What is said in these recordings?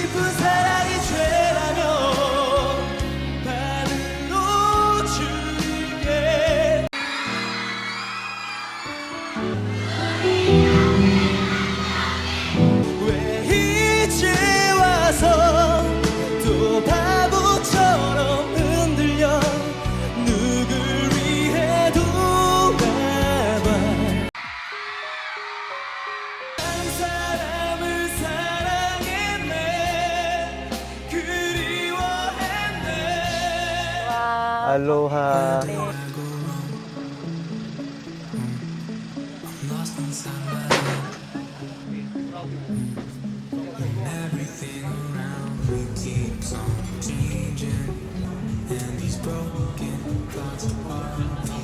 깊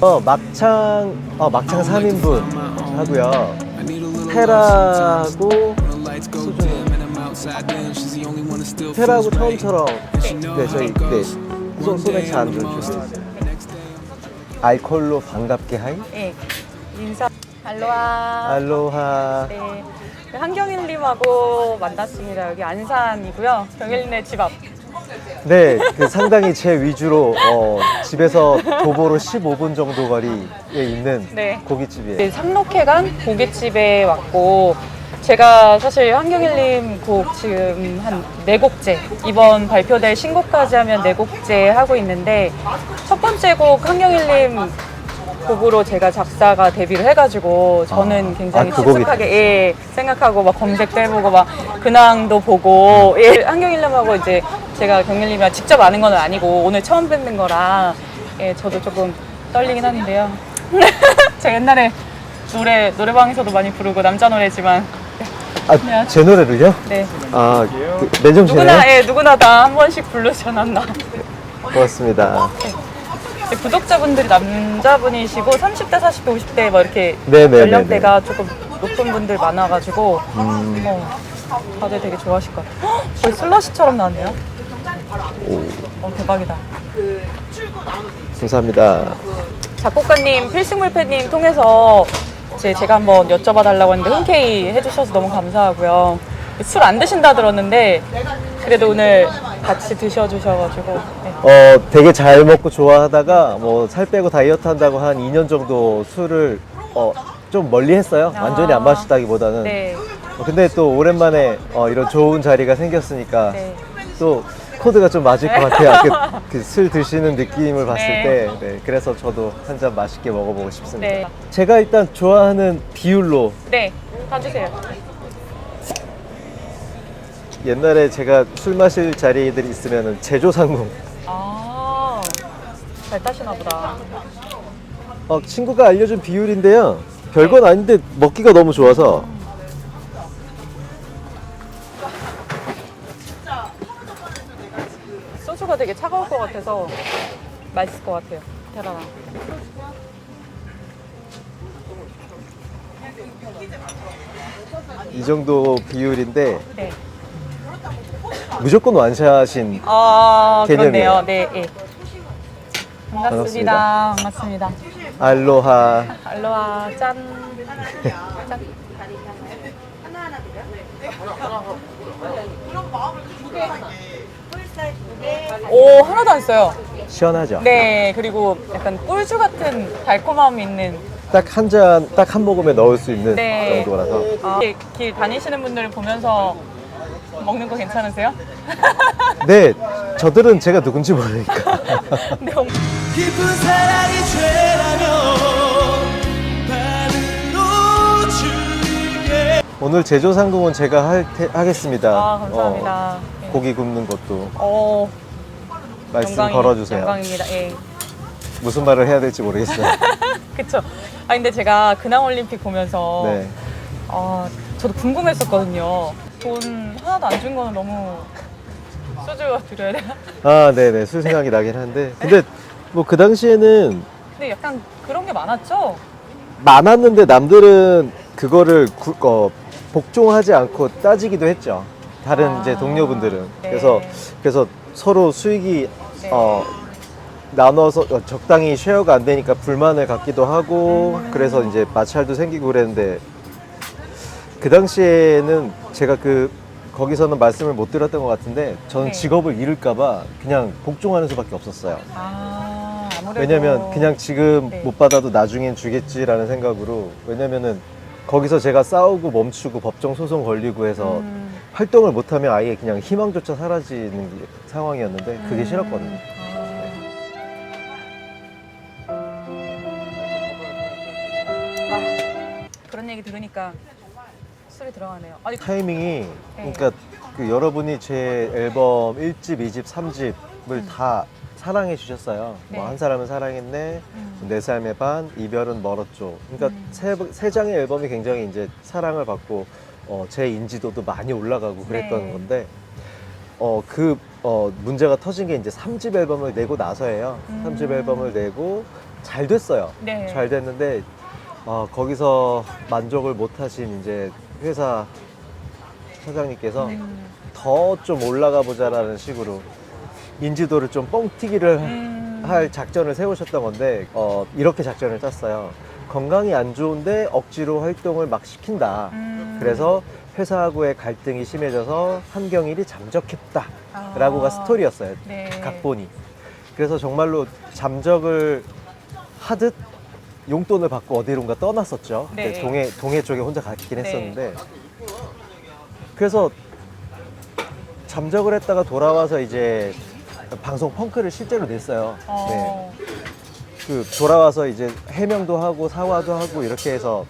어 막창 어 막창 3인분 하고요. 테라고 소주 테라고 처음처럼 네 저희 네 소, 소맥차 안주 주세요. 알콜로 반갑게 하이 네. 인사. 알로하. 알로하 네. 한경일님하고 만났습니다. 여기 안산이고요. 경일님네 집 앞. 네, 그 상당히 제 위주로 어, 집에서 도보로 15분 정도 거리에 있는 네. 고깃집이에요. 네, 상록회관 고깃집에 왔고 제가 사실 한경일님 곡 지금 한 네 곡째 이번 발표될 신곡까지 하면 네 곡째 하고 있는데 첫 번째 곡 한경일님 곡으로 제가 작사가 데뷔를 해가지고 저는 아, 굉장히 아, 그 친숙하게 예, 생각하고 막 검색도 해보고 막 근황도 보고 예, 한경일님하고 이제 제가 경일님이랑 직접 아는 건 아니고 오늘 처음 뵙는 거라 예, 저도 조금 떨리긴 하는데요. 제가 옛날에 노래 노래방에서도 많이 부르고 남자 노래지만. 아, 제 노래를요? 네. 아, 그, 맨정신에 누구나 예 누구나 다 한 번씩 부르셔놨나. 고맙습니다. 네, 구독자분들이 남자분이시고 30대 40대 50대 뭐 이렇게 네네네네. 연령대가 조금 높은 분들 많아가지고 음, 어, 다들 되게 좋아하실 것 같아요 헉, 거의 슬러시처럼 나왔네요 어 대박이다 감사합니다. 작곡가님 필승물패님 통해서 제, 제가 한번 여쭤봐 달라고 했는데 흔쾌히 해주셔서 너무 감사하고요. 술 안 드신다 들었는데 그래도 오늘 같이 드셔주셔가지고 네. 어, 되게 잘 먹고 좋아하다가 뭐 살 빼고 다이어트 한다고 한 2년 정도 술을 어, 좀 멀리 했어요. 완전히 안 아. 마시다기보다는. 네, 어, 근데 또 오랜만에 어, 이런 좋은 자리가 생겼으니까 네. 또 코드가 좀 맞을 것 같아요. 그술 드시는 느낌을 봤을 네. 때. 네, 그래서 저도 한 잔 맛있게 먹어보고 싶습니다. 네. 제가 일단 좋아하는 비율로 네, 봐주세요. 옛날에 제가 술 마실 자리들이 있으면 제조상궁. 아, 잘 따시나 보다. 어, 친구가 알려준 비율인데요. 별건 아닌데 먹기가 너무 좋아서. 소주가 되게 차가울 것 같아서 맛있을 것 같아요. 테라랑. 이 정도 비율인데 네. 무조건 완샷인 아, 개념이에요. 그렇네요. 네, 예. 반갑습니다. 반갑습니다. 알로하. 알로하, 짠. 짠. 오, 하나도 안 써요. 시원하죠? 네, 그리고 약간 꿀주 같은 달콤함이 있는. 딱 한 잔, 딱 한 모금에 넣을 수 있는 네. 정도라서. 아, 길, 길 다니시는 분들 보면서 먹는 거 괜찮으세요? 네, 저들은 제가 누군지 모르니까. 네, 어, 깊은 사랑이 죄라면 줄게 오늘 제조상궁은 제가 할 테- 하겠습니다. 아, 감사합니다. 어, 네. 고기 굽는 것도 어, 말씀 영광이- 걸어주세요. 영광입니다. 예. 무슨 말을 해야 될지 모르겠어요. 그쵸. 아, 근데 제가 근황올림픽 보면서 네. 아, 저도 궁금했었거든요. 돈 하나도 안 준 거는 너무 소주 드려야 되나? 아, 네네. 술 생각이 나긴 한데. 근데 뭐 그 당시에는 근데 약간 그런 게 많았죠? 많았는데 남들은 그거를 구- 어, 복종하지 않고 따지기도 했죠. 다른 아, 이제 동료분들은. 네. 그래서 그래서 서로 수익이 네. 어, 나눠서 어, 적당히 쉐어가 안 되니까 불만을 갖기도 하고 음. 그래서 이제 마찰도 생기고 그랬는데 그 당시에는 제가 그 거기서는 말씀을 못 드렸던 것 같은데 저는 네. 직업을 잃을까봐 그냥 복종하는 수밖에 없었어요. 아, 아무래도. 왜냐면 그냥 지금 네. 못 받아도 나중엔 주겠지라는 생각으로 왜냐면은 거기서 제가 싸우고 멈추고 법정 소송 걸리고 해서 음, 활동을 못하면 아예 그냥 희망조차 사라지는 게- 상황이었는데 그게 음, 싫었거든요. 들어가네요. 아니, 타이밍이 네. 그러니까 그 여러분이 제 앨범 1집, 2집, 3집을 다 사랑해 주셨어요. 네. 뭐 한 사람은 사랑했네, 음. 내 삶의 반, 이별은 멀었죠. 그러니까 음. 세, 세 장의 앨범이 굉장히 이제 사랑을 받고 어, 제 인지도도 많이 올라가고 그랬던 네. 건데 어, 그 어, 문제가 터진 게 이제 3집 앨범을 내고 나서예요. 음. 3집 앨범을 내고 잘 됐어요. 네. 잘 됐는데 어, 거기서 만족을 못 하신 이제 회사 사장님께서 음. 더좀 올라가 보자라는 식으로 인지도를 좀 뻥튀기를 음. 할 작전을 세우셨던 건데 어, 이렇게 작전을 짰어요. 건강이 안 좋은데 억지로 활동을 막 시킨다. 음. 그래서 회사하고의 갈등이 심해져서 한경일이 잠적했다라고가 아. 스토리였어요. 네. 각본이. 그래서 정말로 잠적을 하듯 용돈을 받고 어디론가 떠났었죠. 네. 동해 동해 쪽에 혼자 갔긴 네. 했었는데 그래서 잠적을 했다가 돌아와서 이제 방송 펑크를 실제로 냈어요. 어. 네. 그 돌아와서 이제 해명도 하고 사과도 하고 이렇게 해서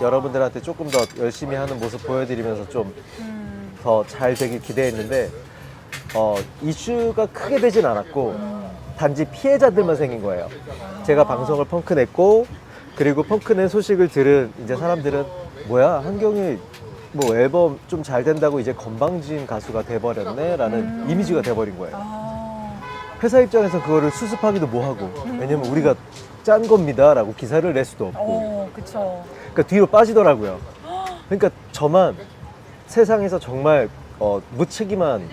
여러분들한테 조금 더 열심히 하는 모습 보여드리면서 좀 음. 더 잘 되길 기대했는데 어, 이슈가 크게 되진 않았고 단지 피해자들만 생긴 거예요. 제가 방송을 펑크 냈고 그리고 펑크 낸 소식을 들은 이제 사람들은 뭐야 한경이 뭐 앨범 좀 잘 된다고 이제 건방진 가수가 돼버렸네라는 음. 이미지가 돼버린 거예요. 아. 회사 입장에서 그거를 수습하기도 뭐하고 왜냐면 우리가 짠 겁니다라고 기사를 낼 수도 없고 어, 그쵸. 그러니까 뒤로 빠지더라고요. 그러니까 저만 세상에서 정말 어, 무책임한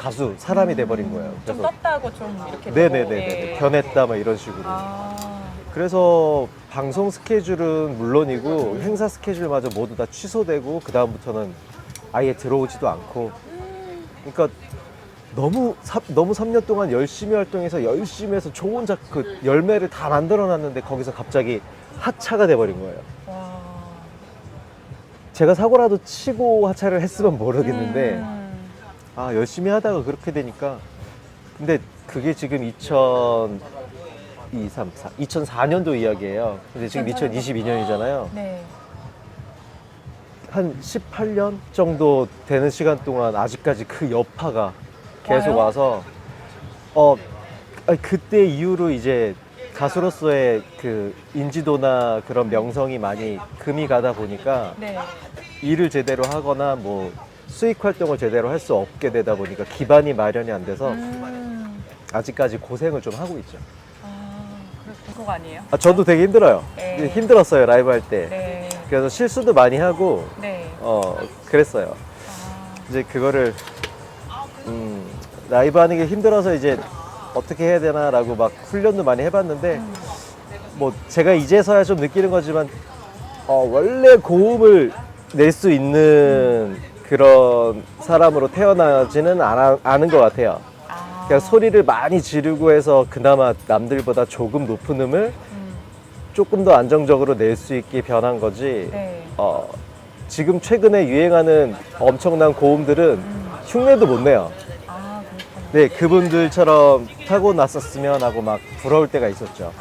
가수 사람이 돼버린 거예요. 좀 떴다고 좀 이렇게. 네네네 되고, 예. 변했다 막 이런 식으로. 아. 그래서 방송 스케줄은 물론이고 행사 스케줄마저 모두 다 취소되고 그 다음부터는 아예 들어오지도 않고. 그러니까 너무 사- 너무 3년 동안 열심히 활동해서 열심히 해서 좋은 작그 열매를 다 만들어놨는데 거기서 갑자기 하차가 돼버린 거예요. 와. 제가 사고라도 치고 하차를 했으면 모르겠는데 음. 아 열심히 하다가 그렇게 되니까 근데 그게 지금 2000 2, 3, 4, 2004년도 이야기예요. 근데 지금 2022년이잖아요. 네. 한 18년 정도 되는 시간 동안 아직까지 그 여파가 계속 와요? 와서 어 아니, 그때 이후로 이제 가수로서의 그 인지도나 그런 명성이 많이 금이 가다 보니까 네. 일을 제대로 하거나 뭐 수익 활동을 제대로 할 수 없게 되다 보니까 기반이 마련이 안 돼서 음. 아직까지 고생을 좀 하고 있죠. 아, 그거 아니에요? 아, 저도 되게 힘들어요. 네. 힘들었어요 라이브 할 때. 네. 그래서 실수도 많이 하고 네. 어 그랬어요. 아. 이제 그거를 음, 라이브 하는 게 힘들어서 이제 어떻게 해야 되나라고 막 훈련도 많이 해봤는데 음. 뭐 제가 이제서야 좀 느끼는 거지만 어, 원래 고음을 낼 수 있는 그런 사람으로 태어나지는 않아, 않은 것 같아요. 아. 그냥 소리를 많이 지르고 해서 그나마 남들보다 조금 높은 음을 음. 조금 더 안정적으로 낼 수 있게 변한 거지. 네. 어, 지금 최근에 유행하는 엄청난 고음들은 음. 흉내도 못 내요. 아, 그렇구나. 네, 그분들처럼 타고 났었으면 하고 막 부러울 때가 있었죠.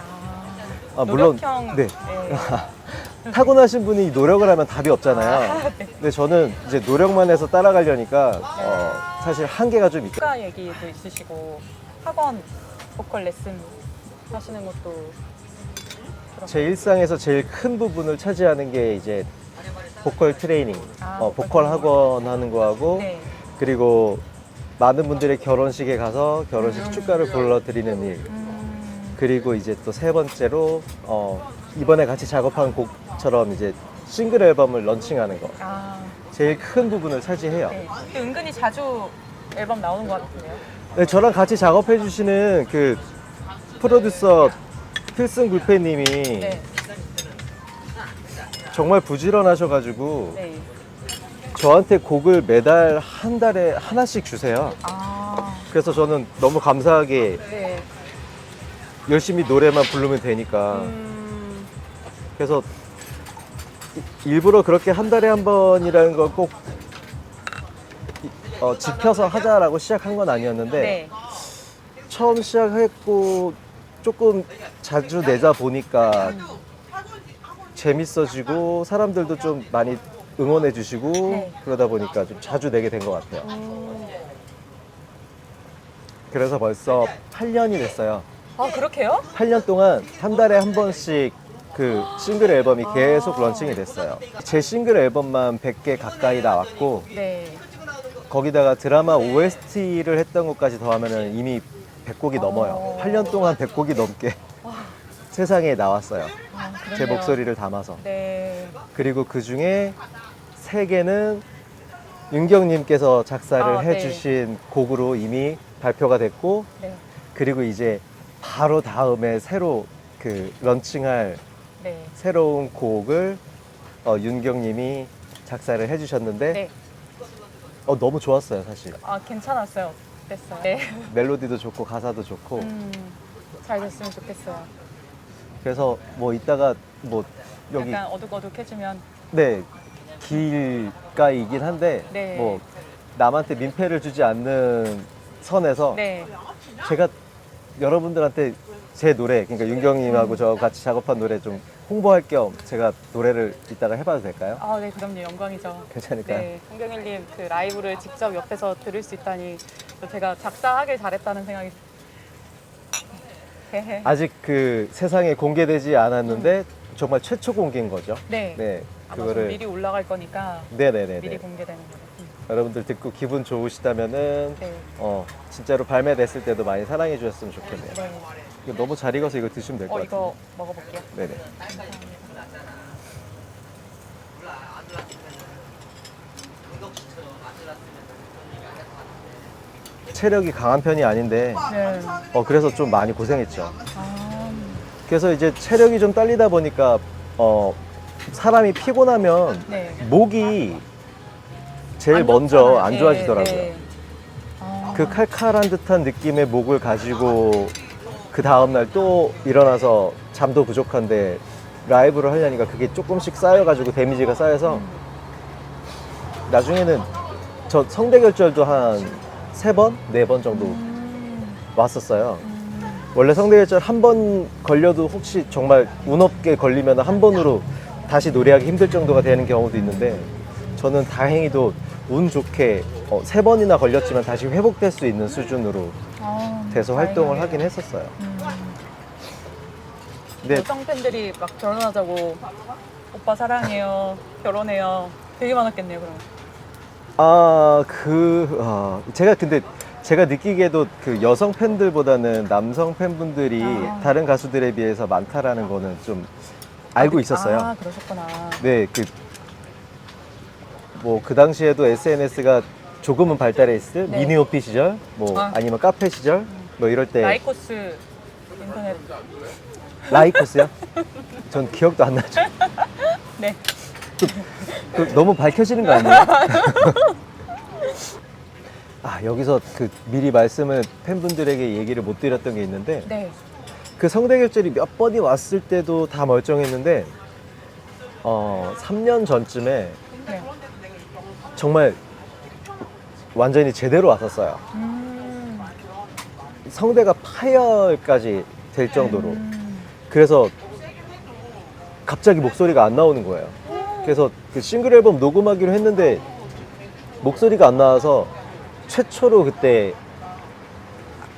아, 아, 물론, 노력형. 네. 네. 타고나신 분이 노력을 하면 답이 없잖아요. 아, 네. 근데 저는 이제 노력만 해서 따라가려니까 어, 사실 한계가 좀 있죠. 국가 얘기도 있으시고 학원 보컬 레슨 하시는 것도 제 일상에서 제일 큰 부분을 차지하는 게 이제 보컬 트레이닝, 아, 어, 보컬. 학원 하는 거하고 네. 그리고 많은 분들의 결혼식에 가서 결혼식 음. 축가를 불러드리는 일. 음, 그리고 이제 또 세 번째로 어, 이번에 같이 작업한 곡 처럼 이제 싱글 앨범을 런칭하는 거. 아, 제일 큰 부분을 차지해요. 네. 근데 은근히 자주 앨범 나오는 것 같은데요. 네, 저랑 같이 작업해 주시는 그 프로듀서 필승 굴페님이 네. 정말 부지런하셔가지고 네. 저한테 곡을 매달 한 달에 하나씩 주세요. 아, 그래서 저는 너무 감사하게 네. 열심히 노래만 부르면 되니까. 음, 그래서 이- 일부러 그렇게 한 달에 한 번이라는 걸꼭 어, 지켜서 하자라고 시작한 건 아니었는데 네. 처음 시작했고 조금 자주 내다 보니까 재밌어지고 사람들도 좀 많이 응원해 주시고 네. 그러다 보니까 좀 자주 내게 된 것 같아요. 음. 그래서 벌써 8년이 됐어요. 아, 그렇게요? 8년 동안 한 달에 한 번씩 그 싱글 앨범이 계속 런칭이 됐어요. 제 싱글 앨범만 100개 가까이 나왔고 네. 거기다가 드라마 OST를 했던 것까지 더하면 이미 100곡이 넘어요. 어. 8년 동안 100곡이 넘게 세상에 나왔어요. 아, 제 그렇네요. 목소리를 담아서. 네. 그리고 그 중에 세 개는 윤경님께서 작사를 아, 네. 해주신 곡으로 이미 발표가 됐고 네. 그리고 이제 바로 다음에 새로 그 런칭할 네. 새로운 곡을 어, 윤경님이 작사를 해주셨는데 네. 어, 너무 좋았어요 사실 아, 괜찮았어요. 됐어요. 네. 멜로디도 좋고 가사도 좋고 음, 잘 됐으면 좋겠어요. 그래서 뭐 이따가 뭐 여기 약간 어둑어둑해지면 네 길가이긴 한데 네. 뭐 남한테 민폐를 주지 않는 선에서 네. 제가 여러분들한테 제 노래 그러니까 음. 윤경님하고 저 같이 작업한 노래 좀 홍보할 겸 제가 노래를 이따가 해봐도 될까요? 아, 네, 그럼요. 영광이죠. 괜찮을까요? 네, 홍경일님 그 라이브를 직접 옆에서 들을 수 있다니 또 제가 작사하길 잘했다는 생각이. 헤헤. 아직 그 세상에 공개되지 않았는데 정말 최초 공개인 거죠. 네. 네, 아마 좀 그거를 미리 올라갈 거니까 네네네. 미리 공개되는 거예요. 음, 여러분들 듣고 기분 좋으시다면은 네. 어 진짜로 발매됐을 때도 많이 사랑해 주셨으면 좋겠네요. 네. 이거 너무 잘 익어서 이거 드시면 될 것 어, 같아요. 이거 먹어볼게요. 네네. 체력이 강한 편이 아닌데 네. 어 그래서 좀 많이 고생했죠. 아, 그래서 이제 체력이 좀 딸리다 보니까 어 사람이 피곤하면 네. 목이 제일 안 먼저 좋잖아요. 안 네, 좋아지더라고요. 네. 아, 그 칼칼한 듯한 느낌의 목을 가지고 그 다음날 또 일어나서 잠도 부족한데 라이브를 하려니까 그게 조금씩 쌓여가지고 데미지가 쌓여서 나중에는 저 성대결절도 한 세 번, 네 번 정도 음, 왔었어요. 음, 원래 성대결절 한 번 걸려도 혹시 정말 운 없게 걸리면 한 번으로 다시 노래하기 힘들 정도가 되는 경우도 있는데 저는 다행히도 운 좋게 어, 세 번이나 걸렸지만 다시 회복될 수 있는 수준으로 아, 돼서 활동을. 하긴 했었어요. 음, 근데 여성 팬들이 막 결혼하자고 오빠 사랑해요, 결혼해요. 되게 많았겠네요, 그럼. 아, 그, 아, 제가 근데 제가 느끼기에도 그 여성 팬들보다는 남성 팬분들이 아. 다른 가수들에 비해서 많다라는 거는 좀 알고 있었어요. 아, 그러셨구나. 네, 그, 뭐, 그 당시에도 SNS가 조금은 발달했을 네. 미니오피 시절, 뭐, 아. 아. 니면 카페 시절, 뭐 이럴 때. 라이코스 인터넷. 라이코스요? 전 기억도 안 나죠. 네. 그 너무 밝혀지는 거 아니에요? 아, 여기서 그 미리 말씀을 팬분들에게 얘기를 못 드렸던 게 있는데, 네. 그 성대결절이 몇 번이 왔을 때도 다 멀쩡했는데, 어, 3년 전쯤에 네. 정말 완전히 제대로 왔었어요. 음, 성대가 파열까지 될 정도로. 음, 그래서 갑자기 목소리가 안 나오는 거예요. 그래서 그 싱글 앨범 녹음하기로 했는데 목소리가 안 나와서 최초로 그때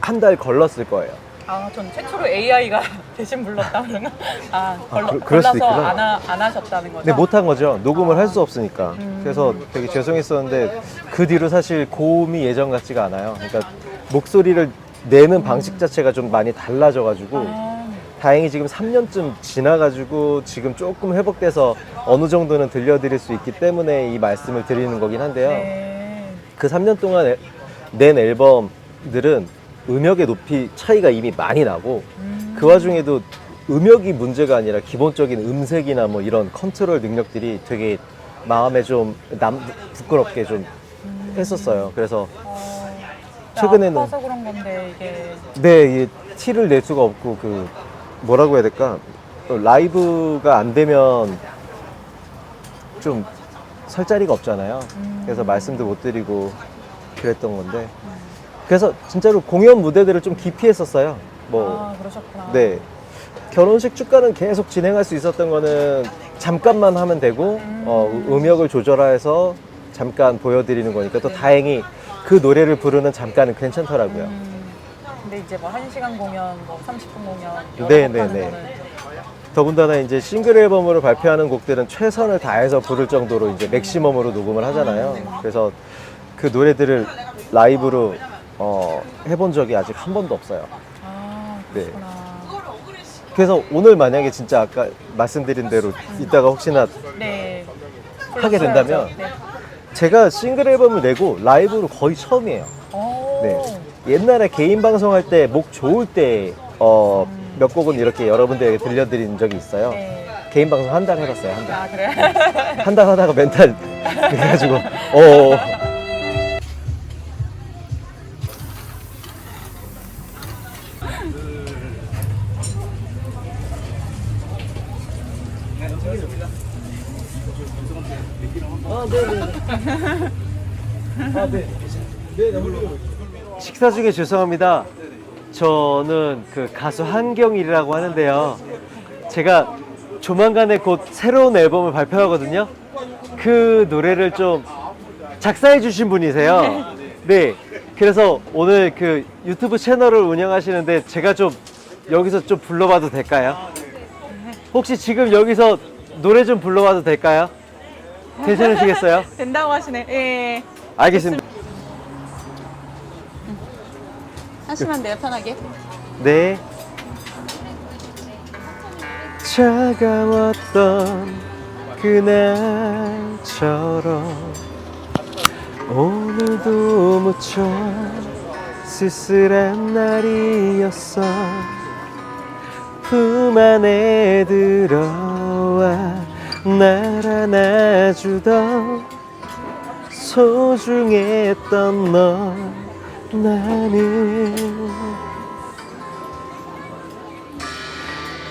한 달 걸렀을 거예요. 아, 전 최초로 AI가 대신 불렀다 그러나? 아, 걸러, 그- 그럴 수도 골라서 있구나. 안, 하, 안 하셨다는 거죠? 근데 못한 거죠. 녹음을 할 수 없으니까. 음. 그래서 되게 죄송했었는데 그 뒤로 사실 고음이 예전 같지가 않아요. 그러니까 목소리를 내는 방식 자체가 좀 많이 달라져가지고 아, 다행히 지금 3년쯤 지나가지고 지금 조금 회복돼서 어느 정도는 들려드릴 수 있기 때문에 이 말씀을 드리는 거긴 한데요. 네. 그 3년 동안 애- 낸 앨범들은 음역의 높이 차이가 이미 많이 나고 음, 그 와중에도 음역이 문제가 아니라 기본적인 음색이나 뭐 이런 컨트롤 능력들이 되게 마음에 좀 남 부끄럽게 좀 했었어요. 그래서 어, 최근에는- 아파서 그런 건데 이게 네, 이 티를 낼 수가 없고 그 뭐라고 해야 될까? 또 라이브가 안 되면 좀 설 자리가 없잖아요. 음. 그래서 말씀도 못 드리고 그랬던 건데. 그래서 진짜로 공연 무대들을 좀 기피했었어요. 뭐 아 그러셨구나. 네. 결혼식 축가는 계속 진행할 수 있었던 거는 잠깐만 하면 되고 음. 어, 음역을 조절해서 잠깐 보여드리는 거니까 또 네. 다행히 그 노래를 부르는 잠깐은 괜찮더라고요. 음, 근데 이제 뭐 1시간 공연, 뭐 30분 공연 여러 네, 곡 네, 하는 네. 거는 더군다나 이제 싱글 앨범으로 발표하는 곡들은 최선을 다해서 부를 정도로 이제 맥시멈으로 녹음을 하잖아요. 그래서 그 노래들을 라이브로 어, 해본 적이 아직 한 번도 없어요. 아 네. 그렇구나. 그래서 오늘 만약에 진짜 아까 말씀드린 대로 이따가 혹시나 네. 하게 된다면? 네. 제가 싱글 앨범을 내고 라이브로 거의 처음이에요. 오. 네. 옛날에 개인 방송할 때 목 좋을 때 어, 몇 곡은 이렇게 여러분들에게 들려드린 적이 있어요. 네. 개인 방송 한 달 해봤어요, 한 달. 아 그래? 한 달 하다가 멘탈 그래가지고 어 식사 중에 죄송합니다. 저는 그 가수 한경일이라고 하는데요. 제가 조만간에 곧 새로운 앨범을 발표하거든요. 그 노래를 좀 작사해 주신 분이세요. 네. 그래서 오늘 그 유튜브 채널을 운영하시는데 제가 좀 여기서 좀 불러봐도 될까요? 혹시 지금 여기서 노래 좀 불러봐도 될까요? 괜찮으시겠어요? 된다고 하시네. 예. 알겠습니다. 하시면 돼요 편하게. 네. 차가웠던 그날처럼 오늘도 무척 쓸쓸한 날이었어 품 안에 들어와 날 안아주던 소중했던 너 나는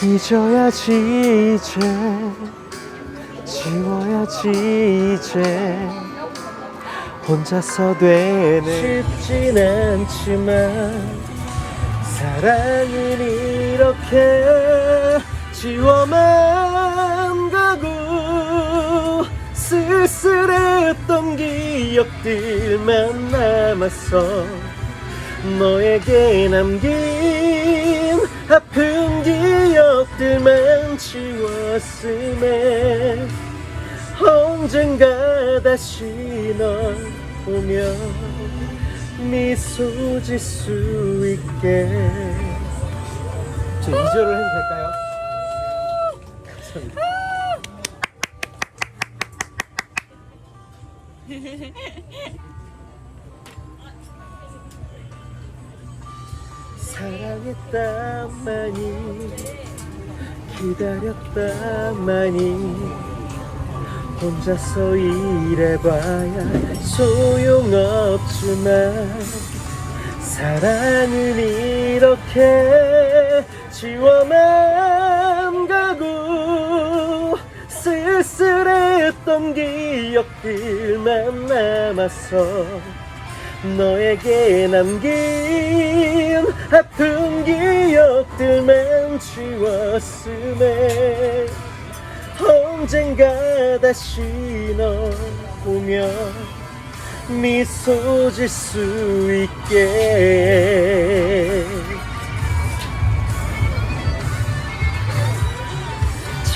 잊어야지 이제. 지워야지 이제. 혼자서 되는 쉽진 않지만 사랑은 이렇게 지워만 쓸쓸했던 기억들만 남았어. 너에게 남긴 아픈 기억들만 지웠음에 언젠가 다시 널 보며 미소 질수 있게. 저 2절을 해도 될까요? 감사합니다 사랑했다마니 기다렸다마니 혼자서 일해봐야 소용없지만 사랑은 이렇게 지워만 쓸쓸했던 기억들만 남았어 너에게 남긴 아픈 기억들만 지웠음에 언젠가 다시 널 보며 미소 질수 있게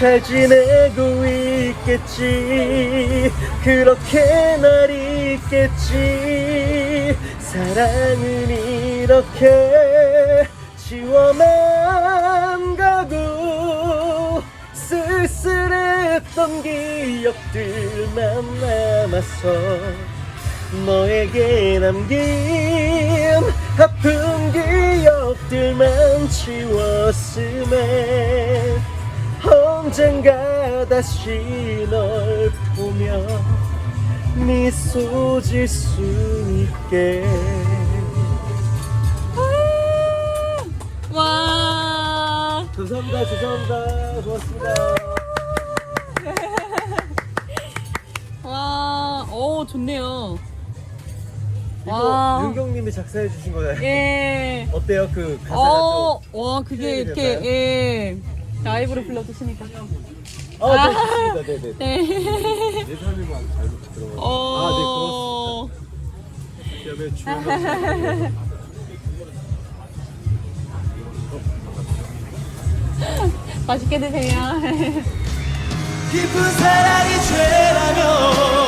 잘 지내고 있겠지. 그렇게 날 있겠지. 사랑은 이렇게 지워만 가고 쓸쓸했던 기억들만 남았어 너에게 남긴 아픈 기억들만 지웠음에 언젠가 다시 널 보며 미소 질수 있게 와. 감사합니다 죄송합니다 고맙습니다 와. 오, 좋네요. 이거 와. 윤경님이 작사해 주신 거예요 예. 어때요 그 가사가 어, 와, 그게 표현이 이렇게, 될까요? 예. 라이브로 불러주시니까. 좀 어, 네, 좋습니다 네 네 네. 내 삶이 막 잘못 들어가요 어. 아, 네, 그렇습니다. 주변에 주변에 맛있게 드세요. 깊은 사랑이 죄라면